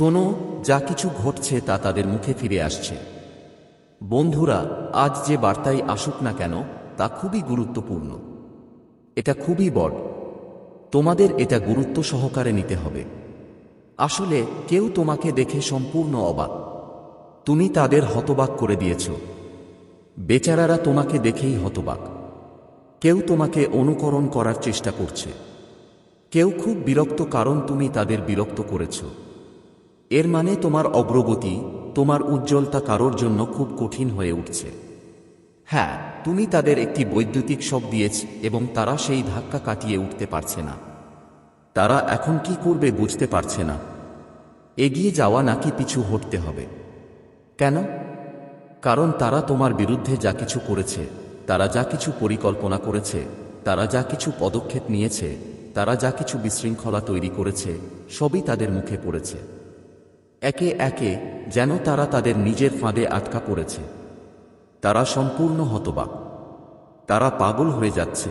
শোনো, যা কিছু ঘটছে তা তাদের মুখে ফিরে আসছে। বন্ধুরা, আজ যে বার্তাই আসুক না কেন, তা খুবই গুরুত্বপূর্ণ। এটা খুবই বড়। তোমাদের এটা গুরুত্ব সহকারে নিতে হবে। আসলে, কেউ তোমাকে দেখে সম্পূর্ণ অবাক। তুমি তাদের হতবাক করে দিয়েছ। বেচারারা তোমাকে দেখেই হতবাক। কেউ তোমাকে অনুকরণ করার চেষ্টা করছে। কেউ খুব বিরক্ত কারণ তুমি তাদের বিরক্ত করেছ। এর মানে তোমার অগ্রগতি, তোমার উজ্জ্বলতা কারোর জন্য খুব কঠিন হয়ে উঠছে। হ্যাঁ তুমি তাদের একটি বৈদ্যুতিক শক দিয়েছ এবং তারা সেই ধাক্কা কাটিয়ে উঠতে পারছে না। তারা এখন কি করবে বুঝতে পারছে না। এগিয়ে যাওয়া নাকি পিছু হটতে হবে। কেন? কারণ তারা তোমার বিরুদ্ধে যা কিছু করেছে, তারা যা কিছু পরিকল্পনা করেছে, তারা যা কিছু পদক্ষেপ নিয়েছে, তারা যা কিছু বিশৃঙ্খলা তৈরি করেছে, সবই তাদের মুখে পড়েছে। একে একে যেন তারা তাদের নিজের ফাঁদে আটকা পড়েছে। তারা সম্পূর্ণ হতবাক। তারা পাগল হয়ে যাচ্ছে।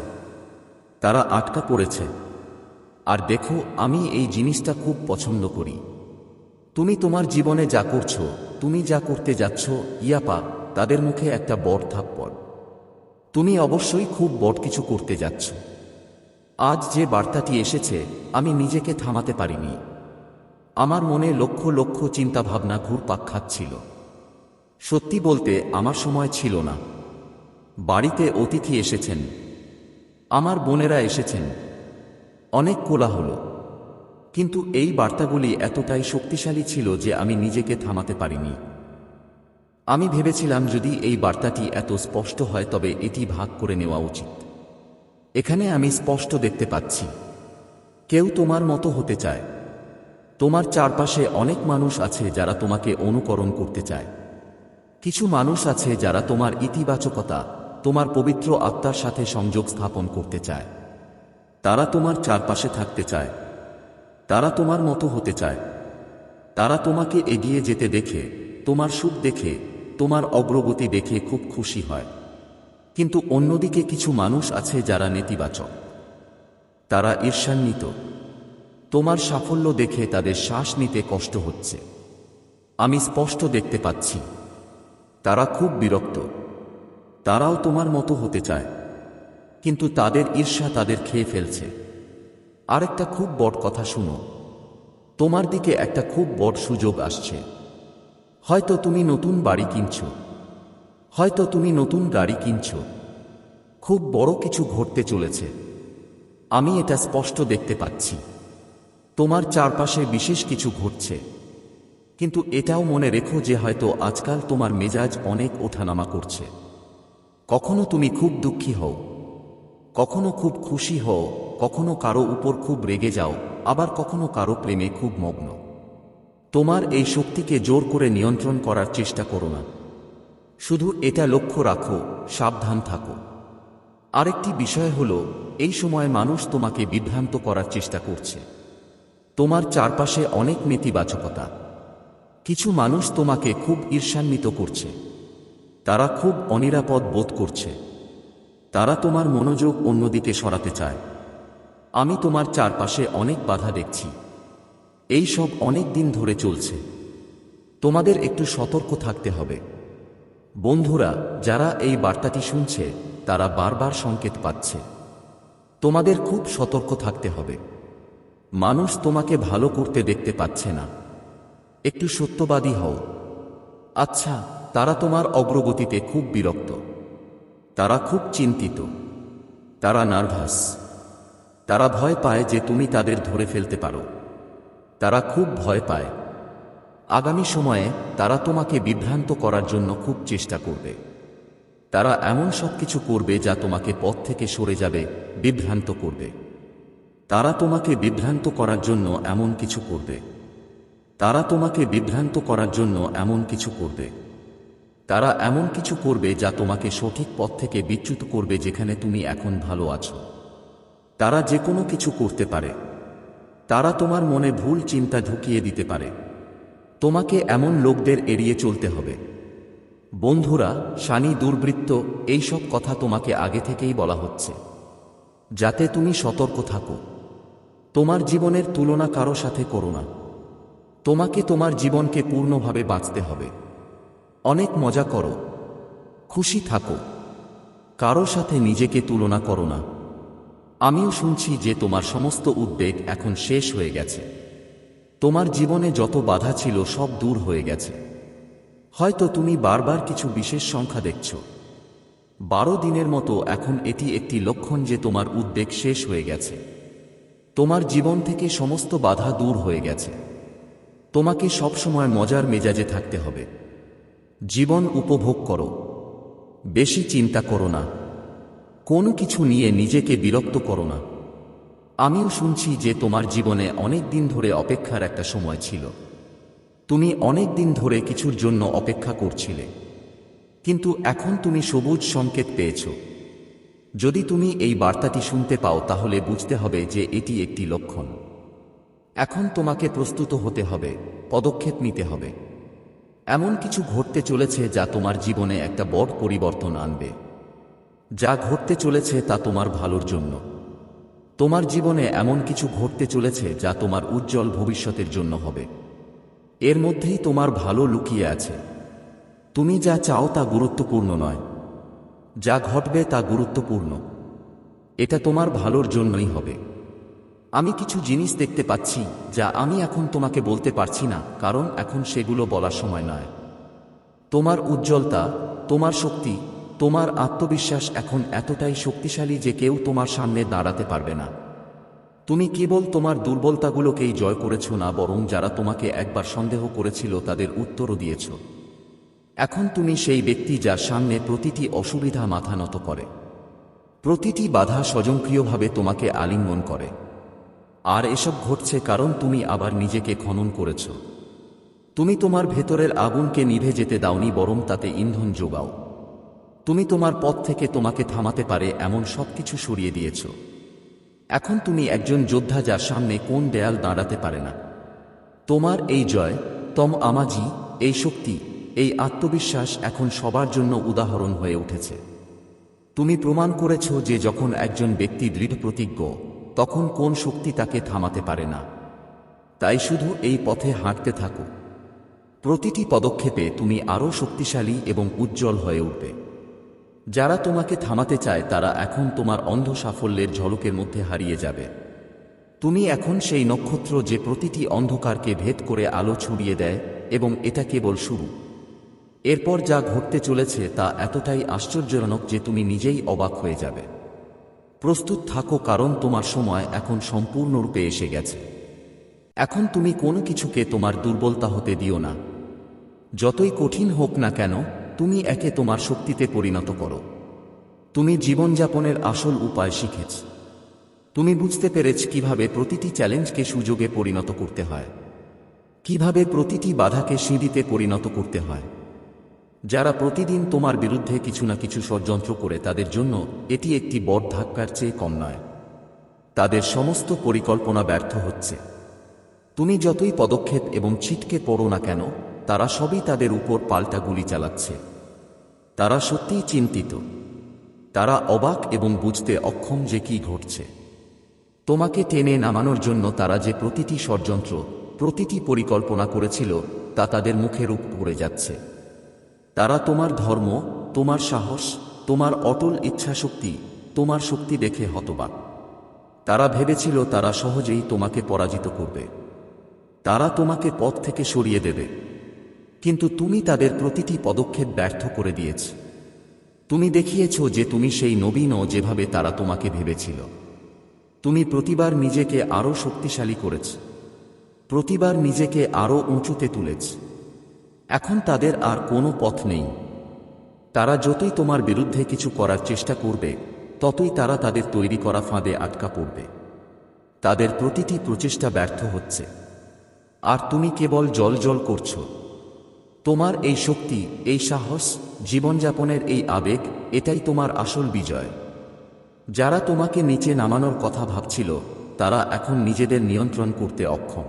তারা আটকা পড়েছে। আর দেখো, আমি এই জিনিসটা খুব পছন্দ করি। তুমি তোমার জীবনে যা করছ, তুমি যা করতে যাচ্ছ, ইয়াপা, তাদের মুখে একটা বড় থাপ্পড়। তুমি অবশ্যই খুব বড় কিছু করতে যাচ্ছ। আজ যে বার্তাটি এসেছে, আমি নিজেকে থামাতে পারিনি। আমার মনে লক্ষ লক্ষ চিন্তাভাবনা ঘুরপাক খাচ্ছিল। সত্যি বলতে আমার সময় ছিল না। বাড়িতে অতিথি এসেছেন। আমার বোনেরা এসেছেন। অনেক কোলাহল। কিন্তু এই বার্তাগুলি এতটাই শক্তিশালী ছিল যে আমি নিজেকে থামাতে পারিনি। আমি ভেবেছিলাম যদি এই বার্তাটি এত স্পষ্ট হয় তবে এটি ভাগ করে নেওয়া উচিত। এখানে আমি স্পষ্ট দেখতে পাচ্ছি। কেউ তোমার মতো হতে চায়। তোমার চারপাশে অনেক মানুষ আছে যারা তোমাকে অনুকরণ করতে চায়। কিছু মানুষ আছে যারা তোমার ইতিবাচকতা, তোমার পবিত্র আত্মার সাথে সংযোগ স্থাপন করতে চায়। তারা তোমার চারপাশে থাকতে চায়। তারা তোমার মতো হতে চায়। তারা তোমাকে এগিয়ে যেতে দেখে, তোমার সুখ দেখে, তোমার অগ্রগতি দেখে খুব খুশি হয়। কিন্তু অন্যদিকে কিছু মানুষ আছে যারা নেতিবাচক। তারা ঈর্ষান্বিত। তোমার সাফল্য দেখে তাদের শ্বাস নিতে কষ্ট হচ্ছে। আমি স্পষ্ট দেখতে পাচ্ছি। তারা খুব বিরক্ত। তারাও তোমার মতো হতে চায়। কিন্তু তাদের ঈর্ষা তাদের খেয়ে ফেলছে। আরেকটা খুব বড় কথা শুনো। তোমার দিকে একটা খুব বড় সুযোগ আসছে। হয়তো তুমি নতুন বাড়ি কিনছ। হয়তো তুমি নতুন গাড়ি কিনছ। খুব বড় কিছু ঘটতে চলেছে। আমি এটা স্পষ্ট দেখতে পাচ্ছি। তোমার চারপাশে বিশেষ কিছু ঘটছে। কিন্তু এটাও মনে রেখো যে হয়তো আজকাল তোমার মেজাজ অনেক ওঠানামা করছে। কখনো তুমি খুব দুঃখী হও। কখনো খুব খুশি হও। কখনো কারও উপর খুব রেগে যাও। আবার কখনো কারও প্রেমে খুব মগ্ন। তোমার এই শক্তিকে জোর করে নিয়ন্ত্রণ করার চেষ্টা করো না। শুধু এটা লক্ষ্য রাখো, সাবধান থাকো। আরেকটি বিষয় হল, এই সময় মানুষ তোমাকে বিভ্রান্ত করার চেষ্টা করছে। তোমার চারপাশে অনেক নেতিবাচকতা। কিছু মানুষ তোমাকে খুব ঈর্ষান্বিত করছে। তারা খুব অনিরাপদ বোধ করছে। তারা তোমার মনোযোগ অন্যদিকে সরাতে চায়। আমি তোমার চারপাশে অনেক বাধা দেখছি। এই সব অনেক দিন ধরে চলছে। তোমাদের একটু সতর্ক থাকতে হবে। বন্ধুরা, যারা এই বার্তাটি শুনছে, তারা বারবার সংকেত পাচ্ছে। তোমাদের খুব সতর্ক থাকতে হবে। মানুষ তোমাকে ভালো করতে দেখতে পাচ্ছে না। একটু সত্যবাদী হও। আচ্ছা তারা তোমার অগ্রগতিতে খুব বিরক্ত। তারা খুব চিন্তিত। তারা নার্ভাস। তারা ভয় পায় যে তুমি তাদের ধরে ফেলতে পারো। তারা খুব ভয় পায়। আগামী সময়ে তারা তোমাকে বিভ্রান্ত করার জন্য খুব চেষ্টা করবে। তারা এমন সব কিছু করবে যা তোমাকে পথ থেকে সরে যাবে, বিভ্রান্ত করবে। তারা তোমাকে বিভ্রান্ত করার জন্য এমন কিছু করবে। তারা তোমাকে বিভ্রান্ত করার জন্য এমন কিছু করবে। তারা এমন কিছু করবে যা তোমাকে সঠিক পথ থেকে বিচ্যুত করবে যেখানে তুমি এখন ভালো আছো। তারা যে কোনো কিছু করতে পারে। তারা তোমার মনে ভুল চিন্তা ঢুকিয়ে দিতে পারে। তোমাকে এমন লোকদের এড়িয়ে চলতে হবে। বন্ধুরা, শানি দুর্বৃত্ত, এইসব কথা তোমাকে আগে থেকেই বলা হচ্ছে। যাতে তুমি সতর্ক থাকো। তোমার জীবনের তুলনা কারও সাথে করো না। তোমাকে তোমার জীবনকে পূর্ণভাবে বাঁচতে হবে। অনেক মজা করো। খুশি থাকো। কারও সাথে নিজেকে তুলনা করো না। আমিও শুনছি যে তোমার সমস্ত উদ্বেগ এখন শেষ হয়ে গেছে। তোমার জীবনে যত বাধা ছিল সব দূর হয়ে গেছে। হয়তো তুমি বারবার কিছু বিশেষ সংখ্যা দেখছ। বারো দিনের মতো এখন এটি একটি লক্ষণ যে তোমার উদ্বেগ শেষ হয়ে গেছে। তোমার জীবন থেকে সমস্ত বাধা দূর হয়ে গেছে। তোমাকে সবসময় মজার মেজাজে থাকতে হবে। জীবন উপভোগ করো। বেশি চিন্তা করো না। কোনো কিছু নিয়ে নিজেকে বিরক্ত করো না। আমিও শুনছি যে তোমার জীবনে অনেক দিন ধরে অপেক্ষার একটা সময় ছিল। তুমি অনেক দিন ধরে কিছুর জন্য অপেক্ষা করছিলে। কিন্তু এখন তুমি সবুজ সংকেত পেয়েছ। যদি তুমি এই বার্তাটি শুনতে পাও, তাহলে বুঝতে হবে যে এটি একটি লক্ষণ। এখন তোমাকে প্রস্তুত হতে হবে, পদক্ষেপ নিতে হবে। এমন কিছু ঘটতে চলেছে যা তোমার জীবনে একটা বড় পরিবর্তন আনবে। যা ঘটতে চলেছে তা তোমার ভালোর জন্য। তোমার জীবনে এমন কিছু ঘটতে চলেছে যা তোমার উজ্জ্বল ভবিষ্যতের জন্য হবে। এর মধ্যেই তোমার ভালো লুকিয়ে আছে। তুমি যা চাও তা গুরুত্বপূর্ণ নয়। যা ঘটবে তা গুরুত্বপূর্ণ। এটা তোমার ভালোর জন্যই হবে। আমি কিছু জিনিস দেখতে পাচ্ছি যা আমি এখন তোমাকে বলতে পারছি না, কারণ এখন সেগুলো বলার সময় নয়। তোমার উজ্জ্বলতা, তোমার শক্তি, তোমার আত্মবিশ্বাস এখন এতটাই শক্তিশালী যে কেউ তোমার সামনে দাঁড়াতে পারবে না। তুমি কেবল তোমার দুর্বলতাগুলোকেই জয় করেছ না, বরং যারা তোমাকে একবার সন্দেহ করেছিল তাদের উত্তরও দিয়েছ। এখন তুমি সেই ব্যক্তি যার সামনে প্রতিটি অসুবিধা মাথা নত করে। প্রতিটি বাধা স্বয়ংক্রিয়ভাবে তোমাকে আলিঙ্গন করে। আর এসব ঘটছে কারণ তুমি আবার নিজেকে খনন করেছ। তুমি তোমার ভেতরের আগুনকে নিভে যেতে দাওনি, বরং তাতে ইন্ধন যোগাও। তুমি তোমার পথ থেকে তোমাকে থামাতে পারে এমন সবকিছু সরিয়ে দিয়েছ। এখন তুমি একজন যোদ্ধা যার সামনে কোন দেয়াল দাঁড়াতে পারে না। তোমার এই জয় তম আমাজি এই শক্তি এই আত্মবিশ্বাস এখন সবার জন্য উদাহরণ হয়ে উঠেছে। তুমি প্রমাণ করেছ যে যখন একজন ব্যক্তি দৃঢ় প্রতিজ্ঞ তখন কোন শক্তি তাকে থামাতে পারে না। তাই শুধু এই পথে হাঁটতে থাকো। প্রতিটি পদক্ষেপে তুমি আরও শক্তিশালী এবং উজ্জ্বল হয়ে উঠবে। যারা তোমাকে থামাতে চায়, তারা এখন তোমার অন্ধ সাফল্যের ঝলকের মধ্যে হারিয়ে যাবে। তুমি এখন সেই নক্ষত্র যে প্রতিটি অন্ধকারকে ভেদ করে আলো ছড়িয়ে দেয় এবং এটা কেবল শুরু। এরপর যা ঘটতে চলেছে তা এতটাই আশ্চর্যজনক যে তুমি নিজেই অবাক হয়ে যাবে। প্রস্তুত থাকো কারণ তোমার সময় এখন সম্পূর্ণরূপে এসে গেছে। এখন তুমি কোনো কিছুকে তোমার দুর্বলতা হতে দিও না। যতই কঠিন হোক না কেন, তুমি একে তোমার শক্তিতে পরিণত করো। তুমি জীবনযাপনের আসল উপায় শিখেছ। তুমি বুঝতে পেরেছ কীভাবে প্রতিটি চ্যালেঞ্জকে সুযোগে পরিণত করতে হয়। কীভাবে প্রতিটি বাধাকে সিঁড়িতে পরিণত করতে হয়। যারা প্রতিদিন তোমার বিরুদ্ধে কিছু না কিছু ষড়যন্ত্র করে তাদের জন্য এটি একটি বড় ধাক্কার চেয়ে কম নয়। তাদের সমস্ত পরিকল্পনা ব্যর্থ হচ্ছে। তুমি যতই পদক্ষেপ এবং ছিটকে পড়ো না কেন, তারা সবই তাদের উপর পাল্টা গুলি চালাচ্ছে। তারা সত্যিই চিন্তিত। তারা অবাক এবং বুঝতে অক্ষম যে কি ঘটছে। তোমাকে টেনে নামানোর জন্য তারা যে প্রতিটি ষড়যন্ত্র, প্রতিটি পরিকল্পনা করেছিল, তা তাদের মুখের উপর পড়ে যাচ্ছে। তারা তোমার ধর্ম, তোমার সাহস, তোমার অটল ইচ্ছাশক্তি, তোমার শক্তি দেখে হতবাক। তারা ভেবেছিল তারা সহজেই তোমাকে পরাজিত করবে। তারা তোমাকে পথ থেকে সরিয়ে দেবে। কিন্তু তুমি তাদের প্রতিটি পদক্ষেপ ব্যর্থ করে দিয়েছ। তুমি দেখিয়েছ যে তুমি সেই নবীন যেভাবে তারা তোমাকে ভেবেছিল। তুমি প্রতিবার নিজেকে আরও শক্তিশালী করেছ। প্রতিবার নিজেকে আরও উঁচুতে তুলেছ। এখন তাদের আর কোনো পথ নেই। তারা যতই তোমার বিরুদ্ধে কিছু করার চেষ্টা করবে, ততই তারা তাদের তৈরি করা ফাঁদে আটকা পড়বে। তাদের প্রতিটি প্রচেষ্টা ব্যর্থ হচ্ছে। আর তুমি কেবল জল জল করছ। তোমার এই শক্তি, এই সাহস, জীবনযাপনের এই আবেগ, এটাই তোমার আসল বিজয়। যারা তোমাকে নিচে নামানোর কথা ভাবছিল, তারা এখন নিজেদের নিয়ন্ত্রণ করতে অক্ষম।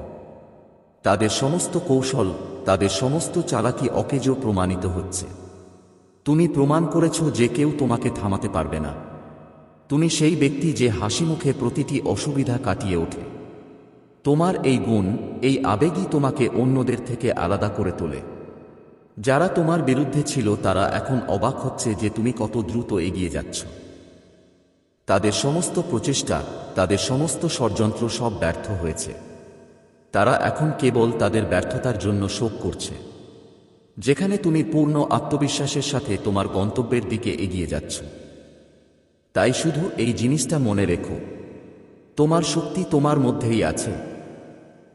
তাদের সমস্ত কৌশল, তাদের সমস্ত চালাকি অকেজ প্রমাণিত হচ্ছে। তুমি প্রমাণ করেছ যে কেউ তোমাকে থামাতে পারবে না। তুমি সেই ব্যক্তি যে হাসি মুখে প্রতিটি অসুবিধা কাটিয়ে ওঠে। তোমার এই গুণ, এই আবেগই তোমাকে অন্যদের থেকে আলাদা করে তোলে। যারা তোমার বিরুদ্ধে ছিল, তারা এখন অবাক হচ্ছে যে তুমি কত দ্রুত এগিয়ে যাচ্ছ। তাদের সমস্ত প্রচেষ্টা, তাদের সমস্ত ষড়যন্ত্র সব ব্যর্থ হয়েছে। তারা এখন কেবল তাদের ব্যর্থতার জন্য শোক করছে। যেখানে তুমি পূর্ণ আত্মবিশ্বাসের সাথে তোমার গন্তব্যের দিকে এগিয়ে যাচ্ছ। তাই শুধু এই জিনিসটা মনে রেখো। তোমার শক্তি তোমার মধ্যেই আছে।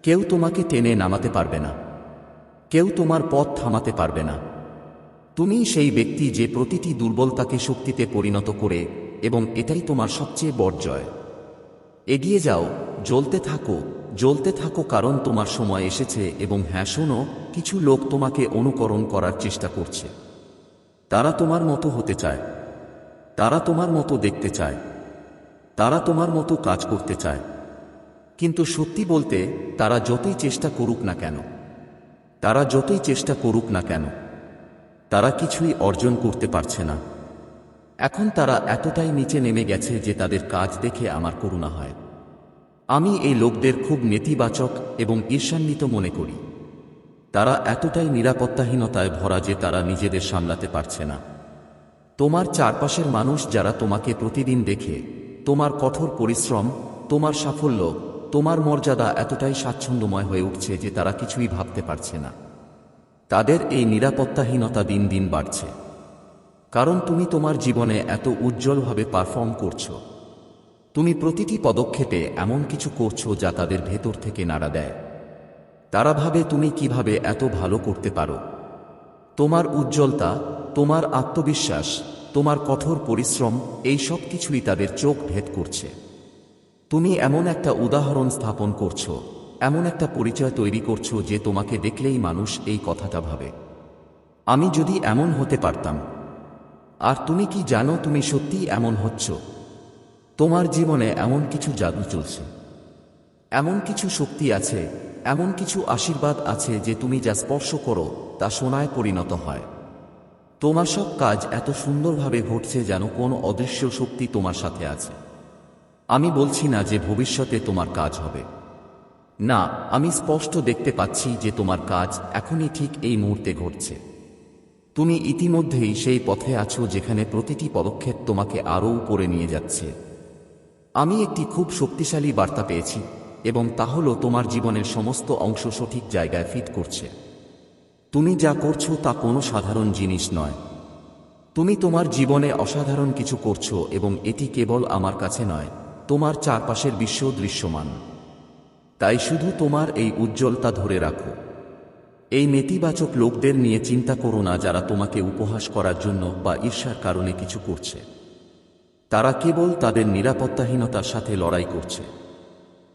কেউ তোমাকে টেনে নামাতে পারবে না। কেউ তোমার পথ থামাতে পারবে না। তুমি সেই ব্যক্তি যে প্রতিটি দুর্বলতাকে শক্তিতে পরিণত করে এবং এটাই তোমার সবচেয়ে বড় জয়। এগিয়ে যাও, জ্বলতে থাকো জ্বলতে থাকো কারণ তোমার সময় এসেছে এবং হ্যাঁ শোনো, কিছু লোক তোমাকে অনুকরণ করার চেষ্টা করছে। তারা তোমার মতো হতে চায়। তারা তোমার মতো দেখতে চায়। তারা তোমার মতো কাজ করতে চায়। কিন্তু সত্যি বলতে, তারা যতই চেষ্টা করুক না কেন, তারা যতই চেষ্টা করুক না কেন, তারা কিছুই অর্জন করতে পারছে না। এখন তারা এতটাই নিচে নেমে গেছে যে তাদের কাজ দেখে আমার করুণা হয়। আমি এই লোকদের খুব নেতিবাচক এবং ঈর্ষান্বিত মনে করি। তারা এতটাই নিরাপত্তাহীনতায় ভরা যে তারা নিজেদের সামলাতে পারছে না। তোমার চারপাশের মানুষ যারা তোমাকে প্রতিদিন দেখে, তোমার কঠোর পরিশ্রম, তোমার সাফল্য, তোমার মর্যাদা এতটাই স্বাচ্ছন্দ্যময় হয়ে উঠছে যে তারা কিছুই ভাবতে পারছে না। তাদের এই নিরাপত্তাহীনতা দিন দিন বাড়ছে। কারণ তুমি তোমার জীবনে এত উজ্জ্বলভাবে পারফর্ম করছ। তুমি প্রতিটি পদক্ষেপে এমন কিছু করছ যা তাদের ভেতর থেকে নাড়া দেয়। তারা ভাবে তুমি কীভাবে এত ভালো করতে পারো। তোমার উজ্জ্বলতা, তোমার আত্মবিশ্বাস, তোমার কঠোর পরিশ্রম, এই সব কিছুই তাদের চোখ ভেদ করছে। তুমি এমন একটা উদাহরণ স্থাপন করছ, এমন একটা পরিচয় তৈরি করছ যে তোমাকে দেখলেই মানুষ এই কথাটা ভাবে। আমি যদি এমন হতে পারতাম। আর তুমি কি জানো তুমি সত্যিই এমন হচ্ছ? তোমার জীবনে এমন কিছু জাদু চলছে। এমন কিছু শক্তি আছে, এমন কিছু আশীর্বাদ আছে যে তুমি যা স্পর্শ করো তা সোনায় পরিণত হয়। তোমার সব কাজ এত সুন্দরভাবে ঘটছে যেন কোন অদৃশ্য শক্তি তোমার সাথে আছে। আমি বলছি না যে ভবিষ্যতে তোমার কাজ হবে। না, আমি স্পষ্ট দেখতে পাচ্ছি যে তোমার কাজ এখনই ঠিক এই মুহূর্তে ঘটছে। তুমি ইতিমধ্যেই সেই পথে আছো যেখানে প্রতিটি পদক্ষেপ তোমাকে আরও উপরে নিয়ে যাচ্ছে। আমি একটি খুব শক্তিশালী বার্তা পেয়েছি, এবং তা হল তোমার জীবনের সমস্ত অংশ সঠিক জায়গায় ফিট করছে। তুমি যা করছ তা কোনো সাধারণ জিনিস নয়। তুমি তোমার জীবনে অসাধারণ কিছু করছ, এবং এটি কেবল আমার কাছে নয়, তোমার চারপাশের বিশ্ব দৃশ্যমান। তাই শুধু তোমার এই উজ্জ্বলতা ধরে রাখো। এই নেতিবাচক লোকদের নিয়ে চিন্তা করো না যারা তোমাকে উপহাস করার জন্য বা ঈর্ষার কারণে কিছু করছে। তারা কেবল তাদের নিরাপত্তাহীনতার সাথে লড়াই করছে।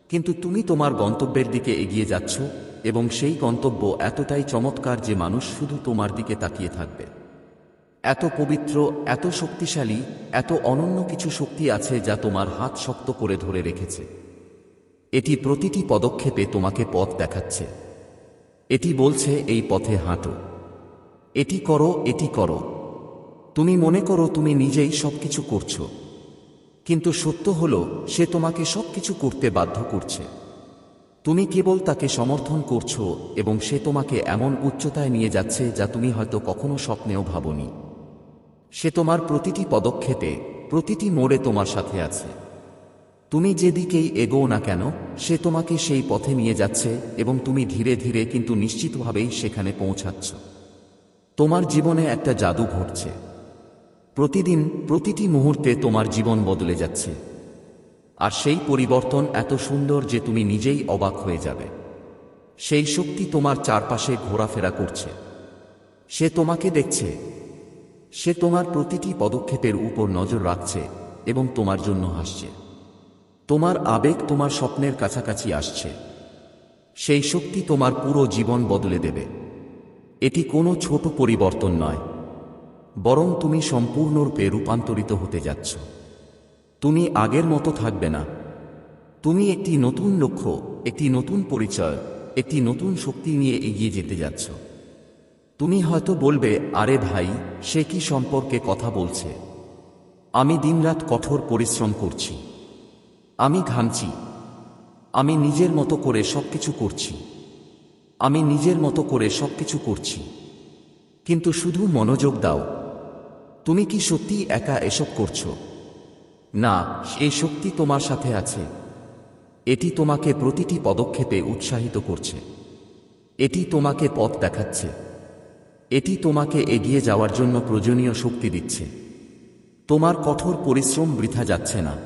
কিন্তু তুমি তোমার গন্তব্যের দিকে এগিয়ে যাচ্ছ এবং সেই গন্তব্য এতটাই চমৎকার যে মানুষ শুধু তোমার দিকে তাকিয়ে থাকবে। এত পবিত্র, এত শক্তিশালী, এত অনন্য কিছু শক্তি আছে যা তোমার হাত শক্ত করে ধরে রেখেছে। এটি প্রতিটি পদক্ষেপে তোমাকে পথ দেখাচ্ছে। এটি বলছে, এই পথে হাঁটো। এটি করো এটি করো। তুমি মনে করো তুমি নিজেই সবকিছু করছ। কিন্তু সত্য হল, সে তোমাকে সবকিছু করতে বাধ্য করছে। তুমি কেবল তাকে সমর্থন করছ এবং সে তোমাকে এমন উচ্চতায় নিয়ে যাচ্ছে যা তুমি হয়তো কখনো স্বপ্নেও ভাবনি। সে তোমার প্রতিটি পদক্ষেপে, প্রতিটি মোড়ে তোমার সাথে আছে। তুমি যেদিকেই এগোও না কেন, সে তোমাকে সেই পথে নিয়ে যাচ্ছে এবং তুমি ধীরে ধীরে কিন্তু নিশ্চিতভাবেই সেখানে পৌঁছাচ্ছ। তোমার জীবনে একটা জাদু ঘটছে। প্রতিদিন প্রতিটি মুহূর্তে তোমার জীবন বদলে যাচ্ছে। আর সেই পরিবর্তন এত সুন্দর যে তুমি নিজেই অবাক হয়ে যাবে। সেই শক্তি তোমার চারপাশে ঘোরাফেরা করছে। সে তোমাকে দেখছে। সে তোমার প্রতিটি পদক্ষেপের উপর নজর রাখছে এবং তোমার জন্য হাসছে। তোমার আবেগ তোমার স্বপ্নের কাছাকাছি আসছে। সেই শক্তি তোমার পুরো জীবন বদলে দেবে। এটি কোনো ছোট পরিবর্তন নয়। বরং তুমি সম্পূর্ণরূপে রূপান্তরিত হতে যাচ্ছ। তুমি আগের মতো থাকবে না। তুমি একটি নতুন লক্ষ্য, একটি নতুন পরিচয়, একটি নতুন শক্তি নিয়ে এগিয়ে যেতে যাচ্ছ। তুমি হয়তো বলবে, আরে ভাই, সে কি সম্পর্কে কথা বলছে? আমি দিনরাত কঠোর পরিশ্রম করছি। আমি ঘামছি। আমি নিজের মতো করে সবকিছু করছি। আমি নিজের মতো করে সবকিছু করছি। কিন্তু শুধু মনোযোগ দাও। তুমি কি সত্যি একা এসব করছ? না এই শক্তি তোমার সাথে আছে। এটি তোমাকে প্রতিটি পদক্ষেপে উৎসাহিত করছে। এটি তোমাকে পথ দেখাচ্ছে। এটি তোমাকে এগিয়ে যাওয়ার জন্য প্রয়োজনীয় শক্তি দিচ্ছে। তোমার কঠোর পরিশ্রম বৃথা যাচ্ছে না।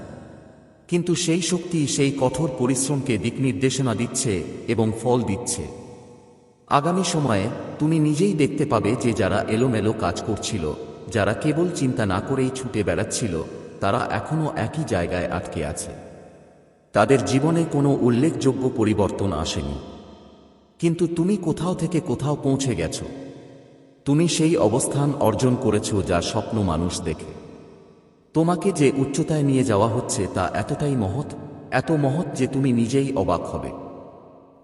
কিন্তু সেই শক্তি সেই কঠোর পরিশ্রমকে দিক নির্দেশনা দিচ্ছে এবং ফল দিচ্ছে। আগামী সময়ে তুমি নিজেই দেখতে পাবে যে যারা এলোমেলো কাজ করছিল যারা কেবল চিন্তা না করেই ছুটে বেড়াচ্ছিল, তারা এখনও একই জায়গায় আটকে আছে। তাদের জীবনে কোনো উল্লেখযোগ্য পরিবর্তন আসেনি। কিন্তু তুমি কোথাও থেকে কোথাও পৌঁছে গেছ। তুমি সেই অবস্থান অর্জন করেছ যা স্বপ্ন মানুষ দেখে। তোমাকে যে উচ্চতায় নিয়ে যাওয়া হচ্ছে তা এতটাই মহৎ, এত মহৎ যে তুমি নিজেই অবাক হবে।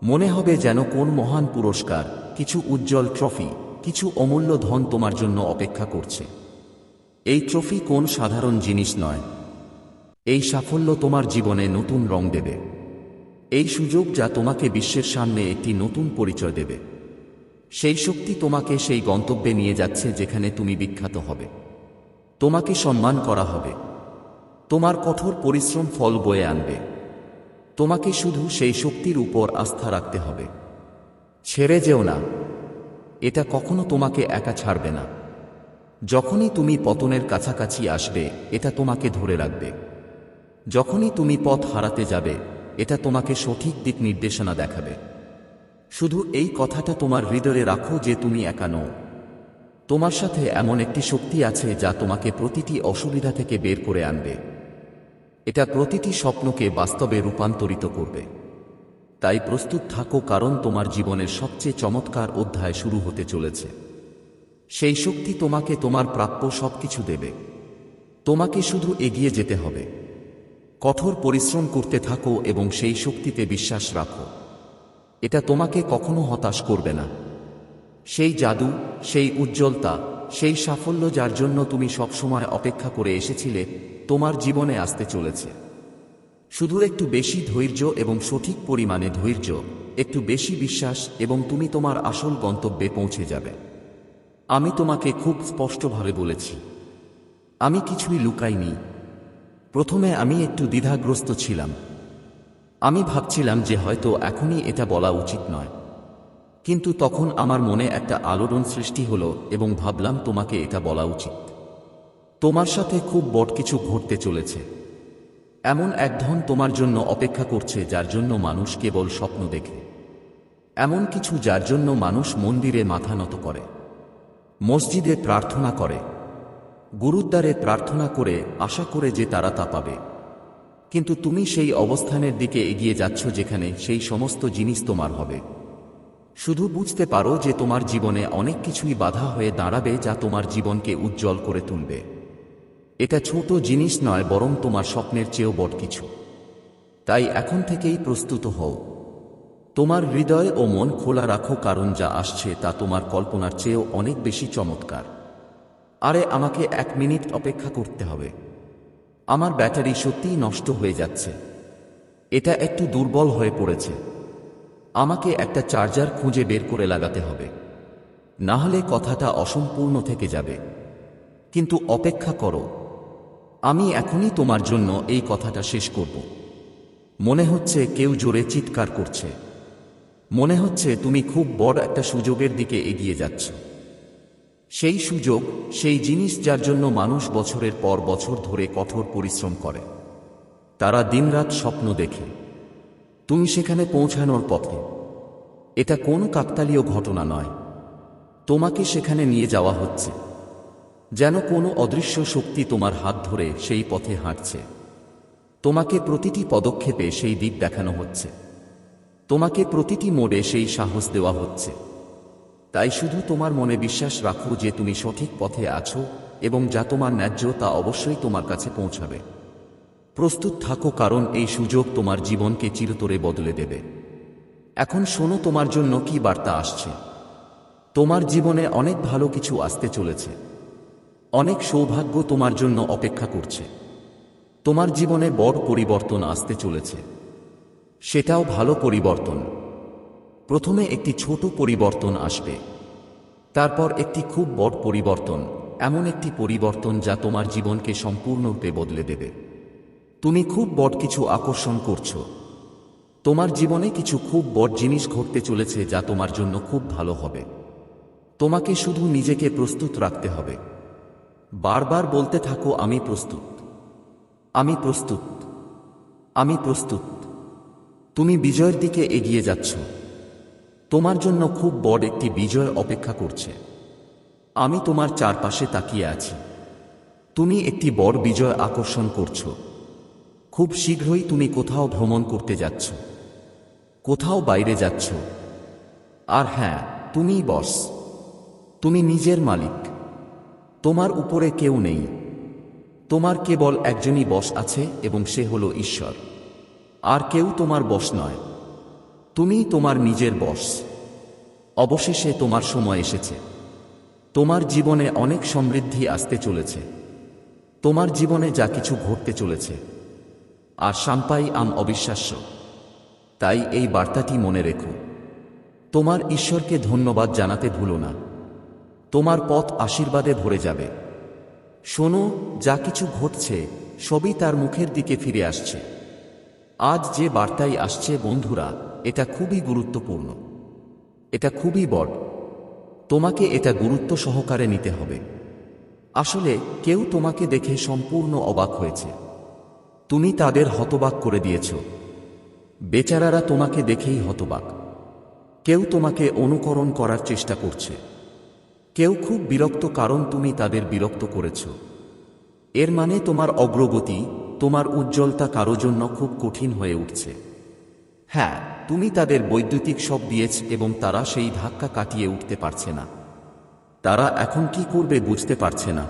মনে হবে যেন কোন মহান পুরস্কার, কিছু উজ্জ্বল ট্রফি কিছু অমূল্য ধন তোমার জন্য অপেক্ষা করছে। এই ট্রফি কোন সাধারণ জিনিস নয়। এই সাফল্য তোমার জীবনে নতুন রং দেবে। এই সুযোগ যা তোমাকে বিশ্বের সামনে একটি নতুন পরিচয় দেবে। সেই শক্তি তোমাকে সেই গন্তব্যে নিয়ে যাচ্ছে যেখানে তুমি বিখ্যাত হবে। তোমাকে সম্মান করা হবে। তোমার কঠোর পরিশ্রম ফল বয়ে আনবে। তোমাকে শুধু সেই শক্তির উপর আস্থা রাখতে হবে। ছেড়ে যেও না। এটা কখনো তোমাকে একা ছাড়বে না। যখনই তুমি পতনের কাছাকাছি আসবে, এটা তোমাকে ধরে রাখবে। যখনই তুমি পথ হারাতে যাবে, এটা তোমাকে সঠিক দিক নির্দেশনা দেখাবে। শুধু এই কথাটা তোমার হৃদয়ে রাখো যে তুমি একা নও। তোমার সাথে এমন একটি শক্তি আছে যা তোমাকে প্রতিটি অসুবিধা থেকে বের করে আনবে। এটা প্রতিটি স্বপ্নকে বাস্তবে রূপান্তরিত করবে। তাই প্রস্তুত থাকো কারণ তোমার জীবনের সবচেয়ে চমৎকার অধ্যায় শুরু হতে চলেছে। সেই শক্তি তোমাকে তোমার প্রাপ্য সবকিছু দেবে। তোমাকে শুধু এগিয়ে যেতে হবে। কঠোর পরিশ্রম করতে থাকো এবং সেই শক্তিতে বিশ্বাস রাখো। এটা তোমাকে কখনো হতাশ করবে না। সেই জাদু, সেই উজ্জ্বলতা, সেই সাফল্য যার জন্য তুমি সবসময় অপেক্ষা করে এসেছিলে, তোমার জীবনে আসতে চলেছে। শুধু একটু বেশি ধৈর্য এবং সঠিক পরিমাণে ধৈর্য, একটু বেশি বিশ্বাস এবং তুমি তোমার আসল গন্তব্যে পৌঁছে যাবে। আমি তোমাকে খুব স্পষ্টভাবে বলেছি। আমি কিছুই লুকাইনি। প্রথমে আমি একটু দ্বিধাগ্রস্ত ছিলাম। আমি ভাবছিলাম যে হয়তো এখনই এটা বলা উচিত নয়। কিন্তু তখন আমার মনে একটা আলোড়ন সৃষ্টি হলো এবং ভাবলাম তোমাকে এটা বলা উচিত। তোমার সাথে খুব বড় কিছু ঘটতে চলেছে। এমন এক ধন তোমার জন্য অপেক্ষা করছে যার জন্য মানুষ কেবল স্বপ্ন দেখে। এমন কিছু যার জন্য মানুষ মন্দিরে মাথা নত করে। মসজিদে প্রার্থনা করে। গুরুদ্বারে প্রার্থনা করে আশা করে যে তারা তা পাবে। কিন্তু তুমি সেই অবস্থানের দিকে এগিয়ে যাচ্ছ যেখানে সেই সমস্ত জিনিস তোমার হবে। শুধু বুঝতে পারো যে তোমার জীবনে অনেক কিছুই বাধা হয়ে দাঁড়াবে যা তোমার জীবনকে উজ্জ্বল করে তুলবে। এটা ছোট জিনিস নয়, বরং তোমার স্বপ্নের চেয়েও বড় কিছু। তাই এখন থেকেই প্রস্তুত হও। তোমার হৃদয় ও মন খোলা রাখো কারণ যা আসছে তা তোমার কল্পনার চেয়েও অনেক বেশি চমৎকার। আরে, আমাকে এক মিনিট অপেক্ষা করতে হবে। আমার ব্যাটারি সত্যিই নষ্ট হয়ে যাচ্ছে। এটা একটু দুর্বল হয়ে পড়েছে। আমাকে একটা চার্জার খুঁজে বের করে লাগাতে হবে। না হলে কথাটা অসম্পূর্ণ থেকে যাবে। কিন্তু অপেক্ষা করো। আমি এখনই তোমার জন্য এই কথাটা শেষ করব। মনে হচ্ছে কেউ জোরে চিৎকার করছে। মনে হচ্ছে তুমি খুব বড় একটা সুযোগের দিকে এগিয়ে যাচ্ছ। সেই সুযোগ, সেই জিনিস যার জন্য মানুষ বছরের পর বছর ধরে কঠোর পরিশ্রম করে। তারা দিনরাত স্বপ্ন দেখে। তুমি সেখানে পৌঁছানোর পথে। এটা কোনো কাকতালীয় ঘটনা নয়। তোমাকে সেখানে নিয়ে যাওয়া হচ্ছে। যেন কোনো অদৃশ্য শক্তি তোমার হাত ধরে সেই পথে হাঁটছে। তোমাকে প্রতিটি পদক্ষেপে সেই দিক দেখানো হচ্ছে। তোমাকে প্রতিটি মোড়ে সেই সাহস দেওয়া হচ্ছে। তাই শুধু তোমার মনে বিশ্বাস রাখো যে তুমি সঠিক পথে আছো এবং যা তোমার ন্যায্য তা অবশ্যই তোমার কাছে পৌঁছাবে। প্রস্তুত থাকো কারণ এই সুযোগ তোমার জীবনকে চিরতরে বদলে দেবে। এখন শোনো তোমার জন্য কি বার্তা আসছে। তোমার জীবনে অনেক ভালো কিছু আসতে চলেছে। অনেক সৌভাগ্য তোমার জন্য অপেক্ষা করছে। তোমার জীবনে বড় পরিবর্তন আসতে চলেছে। সেটাও ভালো পরিবর্তন। প্রথমে একটি ছোট পরিবর্তন আসবে। তারপর একটি খুব বড় পরিবর্তন, এমন একটি পরিবর্তন যা তোমার জীবনকে সম্পূর্ণরূপে বদলে দেবে। তুমি খুব বড় কিছু আকর্ষণ করছ। তোমার জীবনে কিছু খুব বড় জিনিস ঘটতে চলেছে যা তোমার জন্য খুব ভালো হবে। তোমাকে শুধু নিজেকে প্রস্তুত রাখতে হবে। বারবার বলতে থাকো, আমি প্রস্তুত। আমি প্রস্তুত। আমি প্রস্তুত। তুমি বিজয়ের দিকে এগিয়ে যাচ্ছ। তোমার জন্য খুব বড় একটি বিজয় অপেক্ষা করছে। আমি তোমার চারপাশে তাকিয়ে আছি। তুমি একটি বড় বিজয় আকর্ষণ করছ। খুব শীঘ্রই তুমি কোথাও ভ্রমণ করতে যাচ্ছ। কোথাও বাইরে যাচ্ছ। আর হ্যাঁ তুমিই বস। তুমি নিজের মালিক। তোমার উপরে কেউ নেই। তোমার কেবল একজনই বস আছে এবং সে হল ঈশ্বর। আর কেউ তোমার বস নয়। তুমি তোমার নিজের বস। অবশেষে তোমার সময় এসেছে। তোমার জীবনে অনেক সমৃদ্ধি আসতে চলেছে। তোমার জীবনে যা কিছু ঘটতে চলেছে। আর সাম্পাই আম অবিশ্বাস্য। তাই এই বার্তাটি মনে রেখো। তোমার ঈশ্বরকে ধন্যবাদ জানাতে ভুলো না। তোমার পথ আশীর্বাদে ভরে যাবে। শোনো, যা কিছু ঘটছে, সবই তার মুখের দিকে ফিরে আসছে। আজ যে বার্তাই আসছে, বন্ধুরা, এটা খুবই গুরুত্বপূর্ণ। এটা খুবই বড়। তোমাকে এটা গুরুত্ব সহকারে নিতে হবে। আসলে, কেউ তোমাকে দেখে সম্পূর্ণ অবাক হয়েছে। তুমি তাদের হতবাক করে দিয়েছ। বেচারারা তোমাকে দেখেই হতবাক। কেউ তোমাকে অনুকরণ করার চেষ্টা করছে। কেউ খুব বিরক্ত কারণ তুমি তাদের বিরক্ত করেছ। এর মানে তোমার অগ্রগতি তোমার উজ্জ্বলতা কারও জন্য খুব কঠিন হয়ে উঠছে। হ্যাঁ তুমি তাদের বৈদ্যুতিক সব দিয়েছ এবং তারা সেই ধাক্কা কাটিয়ে উঠতে পারছে না। তারা এখন কি করবে বুঝতে পারছে না।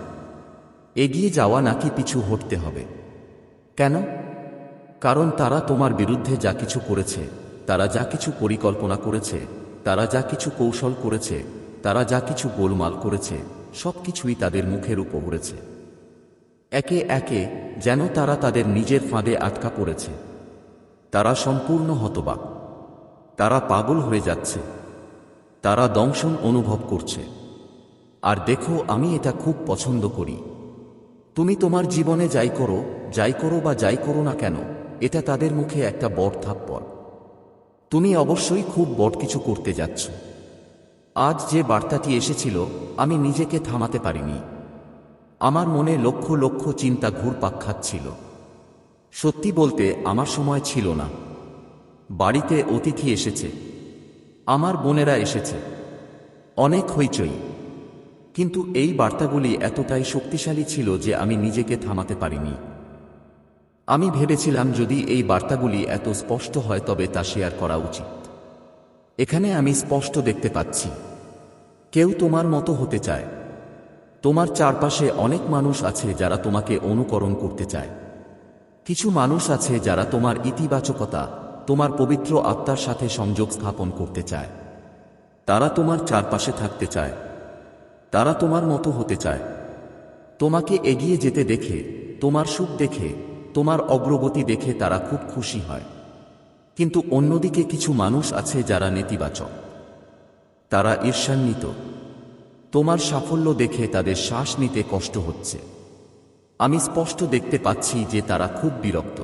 এগিয়ে যাওয়া নাকি পিছু হটতে হবে। কেন? কারণ তারা তোমার বিরুদ্ধে যা কিছু করেছে, তারা যা কিছু পরিকল্পনা করেছে, তারা যা কিছু কৌশল করেছে, তারা যা কিছু গোলমাল করেছে সব কিছুই তাদের মুখের উপর পড়েছে একে একে যেন তারা তাদের নিজের ফাঁদে আটকা পড়েছে। তারা সম্পূর্ণ হতবাক। তারা পাগল হয়ে যাচ্ছে। তারা দংশন অনুভব করছে। আর দেখো, আমি এটা খুব পছন্দ করি। তুমি তোমার জীবনে যাই করো যাই করো বা যাই করো না কেন, এটা তাদের মুখে একটা বড় থাপ্পড়। তুমি অবশ্যই খুব বড় কিছু করতে যাচ্ছ। আজ যে বার্তাটি এসেছিল, আমি নিজেকে থামাতে পারিনি। আমার মনে লক্ষ লক্ষ চিন্তা ঘুরপাক খাচ্ছিল। সত্যি বলতে আমার সময় ছিল না। বাড়িতে অতিথি এসেছে। আমার বোনেরা এসেছে। অনেক হইচই। কিন্তু এই বার্তাগুলি এতটাই শক্তিশালী ছিল যে আমি নিজেকে থামাতে পারিনি। আমি ভেবেছিলাম যদি এই বার্তাগুলি এত স্পষ্ট হয় তবে তা শেয়ার করা উচিত। এখানে আমি স্পষ্ট দেখতে পাচ্ছি। কেউ তোমার মতো হতে চায়। তোমার চারপাশে অনেক মানুষ আছে যারা তোমাকে অনুকরণ করতে চায়। কিছু মানুষ আছে যারা তোমার ইতিবাচকতা, তোমার পবিত্র আত্মার সাথে সংযোগ স্থাপন করতে চায়। তারা তোমার চারপাশে থাকতে চায়। তারা তোমার মতো হতে চায়। তোমাকে এগিয়ে যেতে দেখে, তোমার সুখ দেখে, তোমার অগ্রগতি দেখে তারা খুব খুশি হয়। কিন্তু অন্যদিকে কিছু মানুষ আছে যারা নেতিবাচক। তারা ঈর্ষান্বিত। তোমার সাফল্য দেখে তাদের শ্বাস নিতে কষ্ট হচ্ছে। আমি স্পষ্ট দেখতে পাচ্ছি যে তারা খুব বিরক্ত।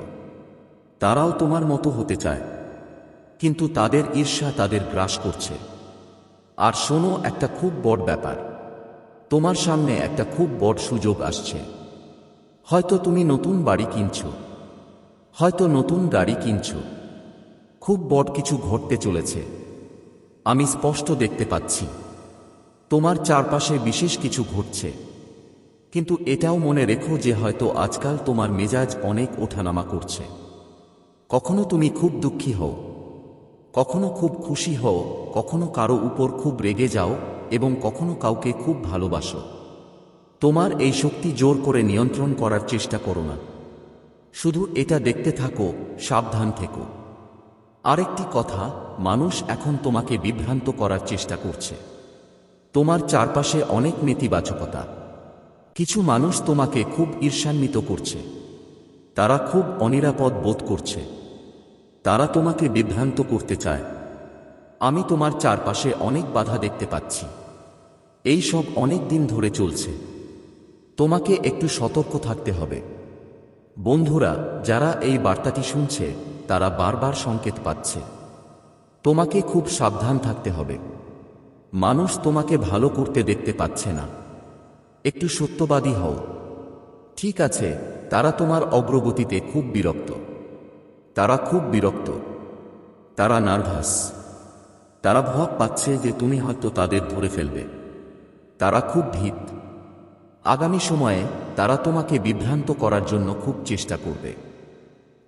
তারাও তোমার মতো হতে চায়। কিন্তু তাদের ঈর্ষা তাদের গ্রাস করছে। আর শোনো, একটা খুব বড় ব্যাপার। তোমার সামনে একটা খুব বড় সুযোগ আসছে। হয়তো তুমি নতুন বাড়ি কিনছ। হয়তো নতুন গাড়ি কিনছ। খুব বড় কিছু ঘটতে চলেছে। আমি স্পষ্ট দেখতে পাচ্ছি। তোমার চারপাশে বিশেষ কিছু ঘটছে। কিন্তু এটাও মনে রেখো যে হয়তো আজকাল তোমার মেজাজ অনেক ওঠানামা করছে। কখনো তুমি খুব দুঃখী হও। কখনো খুব খুশি হও। কখনো কারও উপর খুব রেগে যাও এবং কখনো কাউকে খুব ভালোবাসো। তোমার এই শক্তি জোর করে নিয়ন্ত্রণ করার চেষ্টা করো না। শুধু এটা দেখতে থাকো, সাবধান থেকো। আরেকটি কথা, মানুষ এখন তোমাকে বিভ্রান্ত করার চেষ্টা করছে। তোমার চারপাশে অনেক নেতিবাচকতা। কিছু মানুষ তোমাকে খুব ঈর্ষান্বিত করছে। তারা খুব অনিরাপদ বোধ করছে। তারা তোমাকে বিভ্রান্ত করতে চায়। আমি তোমার চারপাশে অনেক বাধা দেখতে পাচ্ছি। এই সব অনেক দিন ধরে চলছে। তোমাকে একটু সতর্ক থাকতে হবে। বন্ধুরা, যারা এই বার্তাটি শুনছে, তারা বারবার সংকেত পাচ্ছে। তোমাকে খুব সাবধান থাকতে হবে। মানুষ তোমাকে ভালো করতে দেখতে পাচ্ছে না। একটু সত্যবাদী হও। ঠিক আছে, তারা তোমার অগ্রগতিতে খুব বিরক্ত। তারা খুব বিরক্ত। তারা নার্ভাস। তারা ভয় পাচ্ছে যে তুমি হয়তো তাদের ধরে ফেলবে। তারা খুব ভীত। আগামী সময়ে তারা তোমাকে বিভ্রান্ত করার জন্য খুব চেষ্টা করবে।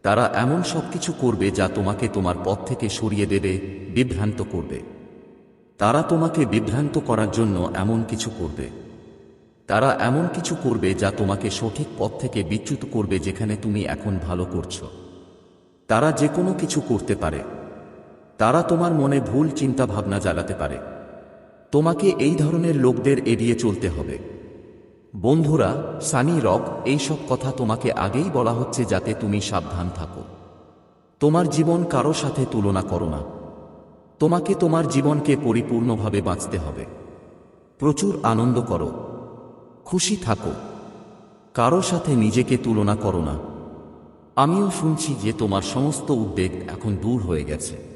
তারা এমন সব কিছু করবে যা তোমাকে তোমার পথ থেকে সরিয়ে দেবে, বিভ্রান্ত করবে। তারা তোমাকে বিভ্রান্ত করার জন্য এমন কিছু করবে। তারা এমন কিছু করবে যা তোমাকে সঠিক পথ থেকে বিচ্যুত করবে যেখানে তুমি এখন ভালো করছ। তারা যে কোনো কিছু করতে পারে। তারা তোমার মনে ভুল চিন্তা ভাবনা জ্বালাতে পারে। তোমাকে এই ধরনের লোকদের এড়িয়ে চলতে হবে। বন্ধুরা, সানি রক, এই সব কথা তোমাকে আগেই বলা হচ্ছে যাতে তুমি সাবধান থাকো। তোমার জীবন কারও সাথে তুলনা করো না। তোমাকে তোমার জীবনকে পরিপূর্ণভাবে বাঁচতে হবে। প্রচুর আনন্দ করো। খুশি থাকো। কারও সাথে নিজেকে তুলনা করো না। আমিও শুনছি যে তোমার সমস্ত উদ্বেগ এখন দূর হয়ে গেছে।